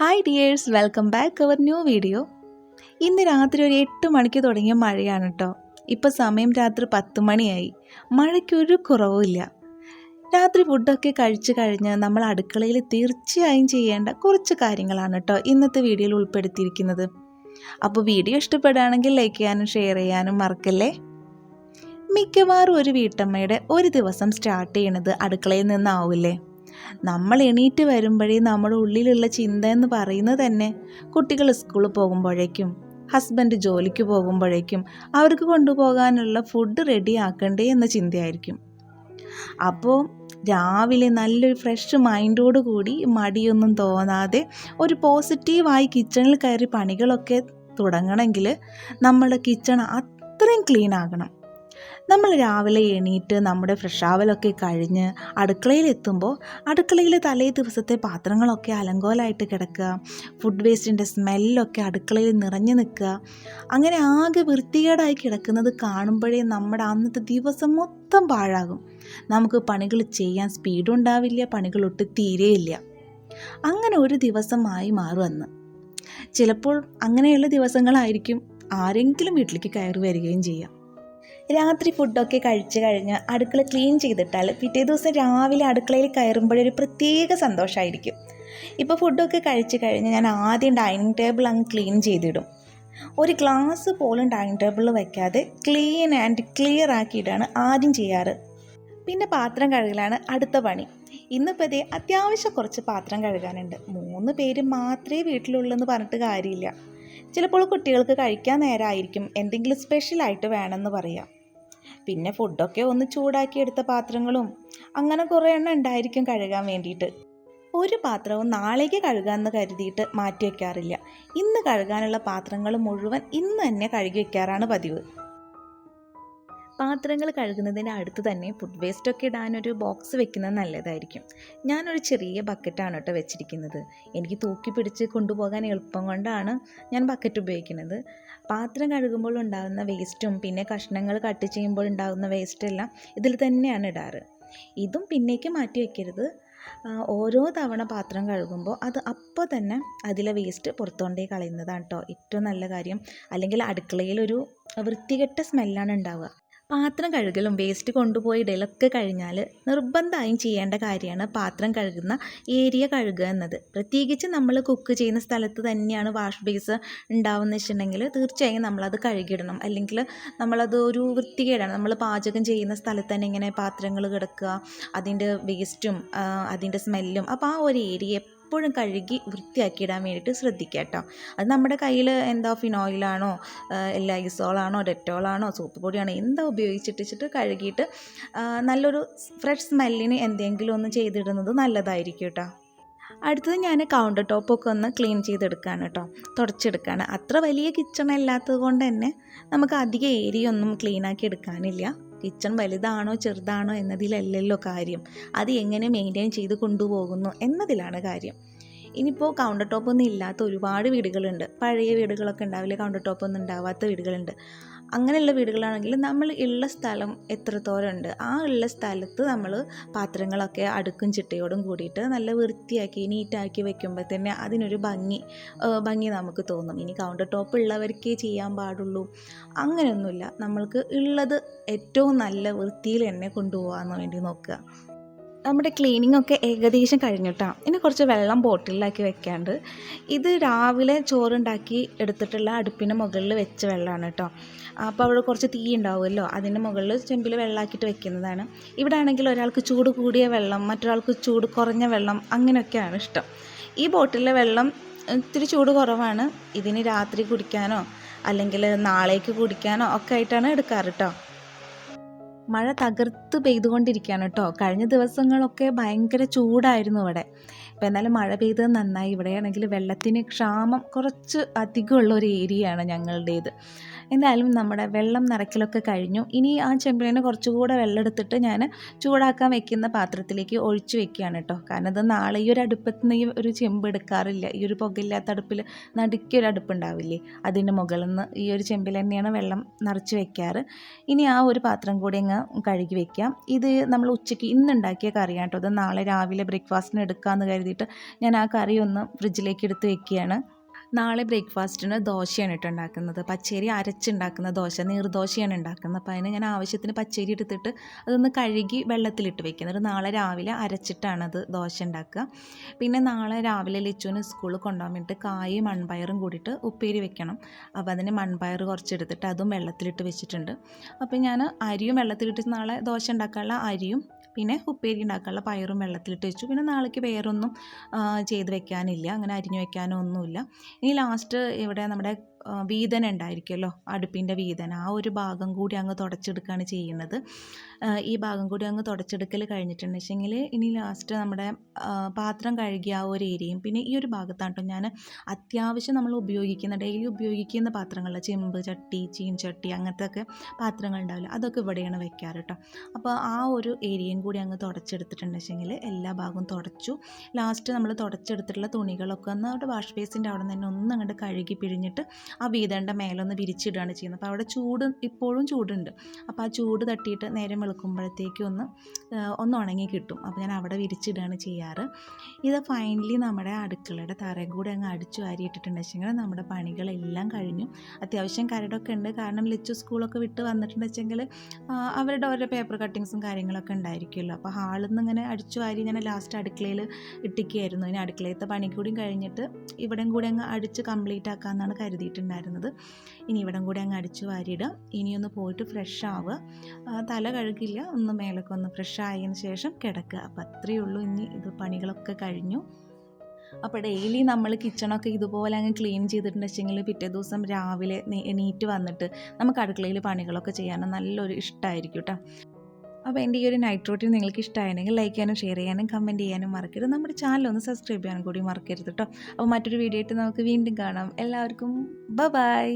Hi dears welcome back our new video ഇന്ന് രാത്രി ഒരു എട്ട് മണിക്ക് തുടങ്ങിയ മഴയാണ് കേട്ടോ ഇപ്പോൾ സമയം രാത്രി പത്ത് മണിയായി. മഴയ്ക്കൊരു കുറവുമില്ല രാത്രി ഫുഡൊക്കെ കഴിച്ചു കഴിഞ്ഞ് നമ്മൾ അടുക്കളയിൽ തീർച്ചയായും ചെയ്യേണ്ട കുറച്ച് കാര്യങ്ങളാണ് കേട്ടോ ഇന്നത്തെ വീഡിയോയിൽ ഉൾപ്പെടുത്തിയിരിക്കുന്നത്. അപ്പോൾ വീഡിയോ ഇഷ്ടപ്പെടുകയാണെങ്കിൽ ലൈക്ക് ചെയ്യാനും ഷെയർ ചെയ്യാനും മറക്കല്ലേ? മിക്കവാറും ഒരു വീട്ടമ്മയുടെ ഒരു ദിവസം സ്റ്റാർട്ട് ചെയ്യണത് അടുക്കളയിൽ നിന്നാവില്ലേ? നമ്മൾ എണീറ്റ് വരുമ്പോഴേ നമ്മുടെ ഉള്ളിലുള്ള ചിന്ത എന്ന് പറയുന്നത് തന്നെ കുട്ടികൾ സ്കൂളിൽ പോകുമ്പോഴേക്കും ഹസ്ബൻഡ് ജോലിക്ക് പോകുമ്പോഴേക്കും അവർക്ക് കൊണ്ടുപോകാനുള്ള ഫുഡ് റെഡി ആക്കണ്ടേ എന്ന ചിന്തയായിരിക്കും. അപ്പോൾ രാവിലെ നല്ലൊരു ഫ്രഷ് മൈൻഡോട് കൂടി മടിയൊന്നും തോന്നാതെ ഒരു പോസിറ്റീവായി കിച്ചണിൽ കയറി പണികളൊക്കെ തുടങ്ങണമെങ്കിൽ നമ്മുടെ കിച്ചൺ അത്രയും ക്ലീൻ ആകണം. നമ്മൾ രാവിലെ എണീറ്റ് നമ്മുടെ ഫ്രഷാവലൊക്കെ കഴിഞ്ഞ് അടുക്കളയിൽ എത്തുമ്പോൾ അടുക്കളയിൽ തലേ ദിവസത്തെ പാത്രങ്ങളൊക്കെ അലങ്കോലായിട്ട് കിടക്കുക. ഫുഡ് വേസ്റ്റിന്റെ സ്മെല്ലൊക്കെ അടുക്കളയിൽ നിറഞ്ഞു നിൽക്കുക. അങ്ങനെ ആകെ വൃത്തികേടായി കിടക്കുന്നത് കാണുമ്പോഴേ നമ്മുടെ അന്നത്തെ ദിവസം മൊത്തം പാഴാകും. നമുക്ക് പണികൾ ചെയ്യാൻ സ്പീഡുണ്ടാവില്ല പണികളൊട്ട് തീരെയില്ല. അങ്ങനെ ഒരു ദിവസമായി മാറും അന്ന്. ചിലപ്പോൾ അങ്ങനെയുള്ള ദിവസങ്ങളായിരിക്കും ആരെങ്കിലും വീട്ടിലേക്ക് കയറി വരികയും ചെയ്യാം. രാത്രി ഫുഡൊക്കെ കഴിച്ചു കഴിഞ്ഞ് അടുക്കള ക്ലീൻ ചെയ്തിട്ടാൽ പിറ്റേ ദിവസം രാവിലെ അടുക്കളയിൽ കയറുമ്പോഴൊരു പ്രത്യേക സന്തോഷമായിരിക്കും ഇപ്പോൾ ഫുഡൊക്കെ കഴിച്ചു കഴിഞ്ഞ് ഞാൻ ആദ്യം ഡൈനിങ് ടേബിൾ അങ്ങ് ക്ലീൻ ചെയ്തിടും. ഒരു ഗ്ലാസ് പോലും ഡൈനിങ് ടേബിളിൽ വയ്ക്കാതെ ക്ലീൻ ആൻഡ് ക്ലിയർ ആക്കിയിട്ടാണ് ആദ്യം ചെയ്യാറ്. പിന്നെ പാത്രം കഴുകലാണ് അടുത്ത പണി. ഇന്നിപ്പോൾ ഇതേ അത്യാവശ്യം കുറച്ച് പാത്രം കഴുകാനുണ്ട്. മൂന്ന് പേര് മാത്രമേ വീട്ടിലുള്ളൂ എന്ന് പറഞ്ഞിട്ട് കാര്യമില്ല. ചിലപ്പോൾ കുട്ടികൾക്ക് കഴിക്കാൻ നേരമായിരിക്കും എന്തെങ്കിലും സ്പെഷ്യലായിട്ട് വേണമെന്ന് പറയാം. പിന്നെ ഫുഡൊക്കെ ഒന്ന് ചൂടാക്കി എടുത്ത പാത്രങ്ങളും അങ്ങനെ കുറേ എണ്ണം ഉണ്ടായിരിക്കും കഴുകാൻ വേണ്ടിയിട്ട്. ഒരു പാത്രവും നാളേക്ക് കഴുകാമെന്ന് കരുതിയിട്ട് മാറ്റി വയ്ക്കാറില്ല ഇന്ന് കഴുകാനുള്ള പാത്രങ്ങൾ മുഴുവൻ ഇന്ന് തന്നെ കഴുകി വയ്ക്കാറാണ് പതിവ്. പാത്രങ്ങൾ കഴുകുന്നതിന്റെ അടുത്ത് തന്നെ ഫുഡ് വേസ്റ്റൊക്കെ ഇടാനൊരു ബോക്സ് വെക്കുന്നത് നല്ലതായിരിക്കും. ഞാനൊരു ചെറിയ ബക്കറ്റാണ് കേട്ടോ വെച്ചിരിക്കുന്നത്. എനിക്ക് തൂക്കി പിടിച്ച് കൊണ്ടുപോകാൻ എളുപ്പം കൊണ്ടാണ് ഞാൻ ബക്കറ്റ് ഉപയോഗിക്കുന്നത്. പാത്രം കഴുകുമ്പോൾ ഉണ്ടാകുന്ന വേസ്റ്റും പിന്നെ കഷ്ണങ്ങൾ കട്ട് ചെയ്യുമ്പോൾ ഉണ്ടാകുന്ന വേസ്റ്റെല്ലാം ഇതിൽ തന്നെയാണ് ഇടാറ്. ഇതും പിന്നേക്ക് മാറ്റി വയ്ക്കരുത് ഓരോ തവണ പാത്രം കഴുകുമ്പോൾ അത് അപ്പോൾ തന്നെ അതിലെ വേസ്റ്റ് പുറത്തുകൊണ്ടേ കളയുന്നതാണ് കേട്ടോ ഏറ്റവും നല്ല കാര്യം. അല്ലെങ്കിൽ അടുക്കളയിൽ ഒരു വൃത്തികെട്ട സ്മെല്ലാണ് ഉണ്ടാവുക. പാത്രം കഴുകലും വേസ്റ്റ് കൊണ്ടുപോയി ഇടലൊക്കെ കഴിഞ്ഞാൽ നിർബന്ധമായും ചെയ്യേണ്ട കാര്യമാണ് പാത്രം കഴുകുന്ന ഏരിയ കഴുകുക എന്നത്. പ്രത്യേകിച്ച് നമ്മൾ കുക്ക് ചെയ്യുന്ന സ്ഥലത്ത് തന്നെയാണ് വാഷ് ബേസ് ഉണ്ടാവുമെന്ന് വെച്ചിട്ടുണ്ടെങ്കിൽ തീർച്ചയായും നമ്മളത് കഴുകിയിടണം. അല്ലെങ്കിൽ നമ്മളത് ഒരു വൃത്തികേടാണ്. നമ്മൾ പാചകം ചെയ്യുന്ന സ്ഥലത്ത് തന്നെ ഇങ്ങനെ പാത്രങ്ങൾ കിടക്കുക അതിന്റെ വേസ്റ്റും അതിന്റെ സ്മെല്ലും അപ്പോൾ ആ ഒരു ഏരിയ എപ്പോഴും കഴുകി വൃത്തിയാക്കിയിടാൻ വേണ്ടിയിട്ട് ശ്രദ്ധിക്കുക കേട്ടോ. അത് നമ്മുടെ കയ്യിൽ എന്താ ഫിനോയിലാണോ ലൈസോളാണോ ഡെറ്റോളാണോ സോപ്പ് പൊടിയാണോ എന്താ ഉപയോഗിച്ചിട്ടിച്ചിട്ട് കഴുകിയിട്ട് നല്ലൊരു ഫ്രഷ് സ്മെല്ലിന് എന്തെങ്കിലും ഒന്ന് ചെയ്തിടുന്നത് നല്ലതായിരിക്കും കേട്ടോ. അടുത്തത് ഞാൻ കൗണ്ടർ ടോപ്പൊക്കെ ഒന്ന് ക്ലീൻ ചെയ്തെടുക്കുകയാണ് കേട്ടോ. തുടച്ചെടുക്കുകയാണ് അത്ര വലിയ കിച്ചൺ അല്ലാത്തത് കൊണ്ട് തന്നെ നമുക്ക് അധികം ഏരിയ ഒന്നും ക്ലീനാക്കി എടുക്കാനില്ല. കിച്ചൺ വലുതാണോ ചെറുതാണോ എന്നതിലല്ലല്ലോ കാര്യം. അത് എങ്ങനെ മെയിന്റെയിൻ ചെയ്ത് കൊണ്ടുപോകുന്നു എന്നതിലാണ് കാര്യം. ഇനിയിപ്പോൾ കൗണ്ടർ ടോപ്പൊന്നും ഇല്ലാത്ത ഒരുപാട് വീടുകളുണ്ട്. പഴയ വീടുകളൊക്കെ ഉണ്ടാവില്ല? കൗണ്ടർ ടോപ്പൊന്നും ഉണ്ടാവാത്ത വീടുകളുണ്ട്. അങ്ങനെയുള്ള വീടുകളാണെങ്കിൽ നമ്മൾ ഉള്ള സ്ഥലം എത്രത്തോരം ഉണ്ട് ആ ഉള്ള സ്ഥലത്ത് നമ്മൾ പാത്രങ്ങളൊക്കെ അടുക്കും ചിട്ടയോടും കൂടിയിട്ട് നല്ല വൃത്തിയാക്കി നീറ്റാക്കി വെക്കുമ്പോൾ തന്നെ അതിനൊരു ഭംഗി ഭംഗി നമുക്ക് തോന്നും. ഇനി കൗണ്ടർ ടോപ്പ് ഉള്ളവർക്കേ ചെയ്യാൻ പാടുള്ളൂ. അങ്ങനെയൊന്നുമില്ല. നമ്മൾക്ക് ഉള്ളത് ഏറ്റവും നല്ല വൃത്തിയിൽ തന്നെ കൊണ്ടുപോകാൻ വേണ്ടി നോക്കുക. നമ്മുടെ ക്ലീനിങ് ഒക്കെ ഏകദേശം കഴിഞ്ഞിട്ടാണ് ഇനി കുറച്ച് വെള്ളം ബോട്ടിലാക്കി വെക്കാണ്ട്. ഇത് രാവിലെ ചോറുണ്ടാക്കി എടുത്തിട്ടുള്ള അടുപ്പിന്റെ മുകളിൽ വെച്ച വെള്ളമാണ് കേട്ടോ അപ്പോൾ അവിടെ കുറച്ച് തീ ഉണ്ടാവുമല്ലോ അതിന്റെ മുകളിൽ ചെമ്പിൽ വെള്ളമാക്കിയിട്ട് വെക്കുന്നതാണ്. ഇവിടെ ആണെങ്കിൽ ഒരാൾക്ക് ചൂട് കൂടിയ വെള്ളം മറ്റൊരാൾക്ക് ചൂട് കുറഞ്ഞ വെള്ളം അങ്ങനെയൊക്കെയാണ് ഇഷ്ടം. ഈ ബോട്ടിലെ വെള്ളം ഇത്തിരി ചൂട് കുറവാണ്. ഇതിന് രാത്രി കുടിക്കാനോ അല്ലെങ്കിൽ നാളേക്ക് കുടിക്കാനോ ഒക്കെ ആയിട്ടാണ് എടുക്കാറ് കേട്ടോ മഴ തകർത്ത് പെയ്തുകൊണ്ടിരിക്കുകയാണ് കേട്ടോ. കഴിഞ്ഞ ദിവസങ്ങളൊക്കെ ഭയങ്കര ചൂടായിരുന്നു ഇവിടെ. ഇപ്പം എന്നാലും മഴ പെയ്തത് നന്നായി. ഇവിടെയാണെങ്കിൽ വെള്ളത്തിന് ക്ഷാമം കുറച്ച് അധികമുള്ള ഒരു ഏരിയയാണ് ഞങ്ങളുടേത്. എന്തായാലും നമ്മുടെ വെള്ളം നിറയ്ക്കലൊക്കെ കഴിഞ്ഞു. ഇനി ആ ചെമ്പിളിന് കുറച്ചുകൂടെ വെള്ളം എടുത്തിട്ട് ഞാൻ ചൂടാക്കാൻ വെക്കുന്ന പാത്രത്തിലേക്ക് ഒഴിച്ചു വെക്കുകയാണ് കേട്ടോ. കാരണം അത് നാളെ ഈ ഒരു അടുപ്പത്ത് നിന്ന് ഈ ഒരു ചെമ്പ് എടുക്കാറില്ല. ഈ ഒരു പുകയില്ലാത്ത അടുപ്പിൽ നടുക്കി ഒരു അടുപ്പുണ്ടാവില്ലേ? അതിന്റെ മുകളിൽ നിന്ന് ഈ ഒരു ചെമ്പിൽ തന്നെയാണ് വെള്ളം നിറച്ച് വെക്കാറ്. ഇനി ആ ഒരു പാത്രം കൂടി അങ്ങ് കഴുകി വെക്കാം. ഇത് നമ്മൾ ഉച്ചയ്ക്ക് ഇന്ന് ഉണ്ടാക്കിയ കറിയാണ് കേട്ടോ. ഇത് നാളെ രാവിലെ ബ്രേക്ക്ഫാസ്റ്റിന് എടുക്കാമെന്ന് കരുതിയിട്ട് ഞാൻ ആ കറി ഒന്ന് ഫ്രിഡ്ജിലേക്ക് എടുത്ത് വെക്കുകയാണ്. നാളെ ബ്രേക്ക്ഫാസ്റ്റിന് ദോശയാണ് കേട്ടോ ഉണ്ടാക്കുന്നത്. പച്ചരി അരച്ചുണ്ടാക്കുന്ന ദോശ നീർദോശയാണ് ഉണ്ടാക്കുന്നത്. അപ്പോൾ അതിന് ഞാൻ ആവശ്യത്തിന് പച്ചരി എടുത്തിട്ട് അതൊന്ന് കഴുകി വെള്ളത്തിലിട്ട് വെക്കുന്നത്. നാളെ രാവിലെ അരച്ചിട്ടാണ് അത് ദോശ ഉണ്ടാക്കുക. പിന്നെ നാളെ രാവിലെ ലിച്ചുവിന് സ്കൂളിൽ കൊണ്ടുപോകാൻ വേണ്ടിയിട്ട് കായും മൺപയറും കൂടിയിട്ട് ഉപ്പേരി വെക്കണം. അപ്പോൾ അതിന് മൺപയർ കുറച്ചെടുത്തിട്ട് അതും വെള്ളത്തിലിട്ട് വെച്ചിട്ടുണ്ട്. അപ്പോൾ ഞാൻ അരിയും വെള്ളത്തിലിട്ട് നാളെ ദോശ ഉണ്ടാക്കാനുള്ള അരിയും പിന്നെ ഉപ്പേരി ഉണ്ടാക്കാനുള്ള പയറും വെള്ളത്തിലിട്ട് വെച്ചു. പിന്നെ നാളേക്ക് വേറൊന്നും ചെയ്ത് വെക്കാനില്ല. അങ്ങനെ അരിഞ്ഞു വെക്കാനോ ഒന്നുമില്ല ഇനി ലാസ്റ്റ് ഇവിടെ നമ്മുടെ വീതന ഉണ്ടായിരിക്കുമല്ലോ അടുപ്പിന്റെ വീതന. ആ ഒരു ഭാഗം കൂടി അങ്ങ് തുടച്ചെടുക്കുകയാണ് ചെയ്യുന്നത്. ഈ ഭാഗം കൂടി അങ്ങ് തുടച്ചെടുക്കൽ കഴിഞ്ഞിട്ടുണ്ടെങ്കിൽ ഇനി ലാസ്റ്റ് നമ്മുടെ പാത്രം കഴുകിയ ആ ഒരു ഏരിയയും പിന്നെ ഈ ഒരു ഭാഗത്താണ് കേട്ടോ ഞാൻ അത്യാവശ്യം നമ്മൾ ഉപയോഗിക്കുന്ന ഡെയിലി ഉപയോഗിക്കുന്ന പാത്രങ്ങൾ ചെമ്പ് ചട്ടി ചീൻചട്ടി അങ്ങനത്തെ ഒക്കെ പാത്രങ്ങൾ ഉണ്ടാവില്ല. അതൊക്കെ ഇവിടെയാണ് വെക്കാറ് കേട്ടോ അപ്പോൾ ആ ഒരു ഏരിയയും കൂടി അങ്ങ് തുടച്ചെടുത്തിട്ടുണ്ടെങ്കിൽ എല്ലാ ഭാഗവും തുടച്ചു. ലാസ്റ്റ് നമ്മൾ തുടച്ചെടുത്തിട്ടുള്ള തുണികളൊക്കെ ഒന്ന് അവിടെ വാഷ് ബേസിന്റെ അവിടെ നിന്ന് തന്നെ ഒന്ന് അങ്ങോട്ട് കഴുകി പിഴിഞ്ഞിട്ട് ആ വീതേന്റെ മേലൊന്ന് വിരിച്ചിടുകയാണ് ചെയ്യുന്നത്. അപ്പോൾ അവിടെ ചൂട് ഇപ്പോഴും ചൂടുണ്ട്. അപ്പോൾ ആ ചൂട് തട്ടിയിട്ട് നേരം വെളുക്കുമ്പോഴത്തേക്കും ഒന്ന് ഒന്ന് ഉണങ്ങി കിട്ടും. അപ്പോൾ ഞാൻ അവിടെ വിരിച്ചിടുകയാണ് ചെയ്യാറ്. ഇത് ഫൈനലി നമ്മുടെ അടുക്കളയുടെ തറയും കൂടെ അങ്ങ് അടിച്ചു വാരിയിട്ടിട്ടുണ്ടെങ്കിൽ നമ്മുടെ പണികളെല്ലാം കഴിഞ്ഞു. അത്യാവശ്യം കരടൊക്കെ ഉണ്ട്. കാരണം ലിച്ചു സ്കൂളൊക്കെ വിട്ട് വന്നിട്ടുണ്ടെങ്കിൽ അവരുടെ ഓരോ പേപ്പർ കട്ടിങ്സും കാര്യങ്ങളൊക്കെ ഉണ്ടായിരിക്കുമല്ലോ. അപ്പോൾ ഹാളിൽ നിന്ന് ഇങ്ങനെ അടിച്ചു വാരി ഞാൻ ലാസ്റ്റ് അടുക്കളയിൽ ഇട്ടിക്കുകയായിരുന്നു. ഇനി അടുക്കളയത്തെ പണി കൂടി കഴിഞ്ഞിട്ട് ഇവിടെയും കൂടെ അങ്ങ് അടിച്ച് കംപ്ലീറ്റ് ആക്കാമെന്നാണ് കരുതിയിട്ടുണ്ടായിരുന്നത് ഇനി ഇവിടം കൂടി അങ്ങ് അടിച്ചു വാരിയിടുക ഇനിയൊന്ന് പോയിട്ട് ഫ്രഷ് ആവുക. തല കഴുകില്ല. ഒന്ന് മേലൊക്കെ ഒന്ന് ഫ്രഷ് ആയതിന് ശേഷം കിടക്കുക. അപ്പോൾ അത്രയേ ഉള്ളൂ. ഇനി ഇത് പണികളൊക്കെ കഴിഞ്ഞു. അപ്പോൾ ഡെയിലി നമ്മൾ കിച്ചണൊക്കെ ഇതുപോലെ അങ്ങ് ക്ലീൻ ചെയ്തിട്ടുണ്ടെങ്കിൽ പിറ്റേ ദിവസം രാവിലെ നീ- എണീറ്റ് വന്നിട്ട് നമുക്ക് അടുക്കളയിൽ പണികളൊക്കെ ചെയ്യാനും നല്ലൊരു ഇഷ്ടമായിരിക്കും കേട്ടോ അപ്പോൾ എന്റെ ഈ ഒരു നൈറ്റ് റൂട്ടീൻ നിങ്ങൾക്ക് ഇഷ്ടമായിരുന്നെങ്കിൽ ലൈക്ക് ചെയ്യാനും ഷെയർ ചെയ്യാനും കമന്റ് ചെയ്യാനും മറക്കരുത്. നമ്മുടെ ചാനൽ ഒന്ന് സബ്സ്ക്രൈബ് ചെയ്യാനും കൂടി മറക്കരുത് കേട്ടോ അപ്പോൾ മറ്റൊരു വീഡിയോ ആയിട്ട് നമുക്ക് വീണ്ടും കാണാം. എല്ലാവർക്കും ബ ബൈ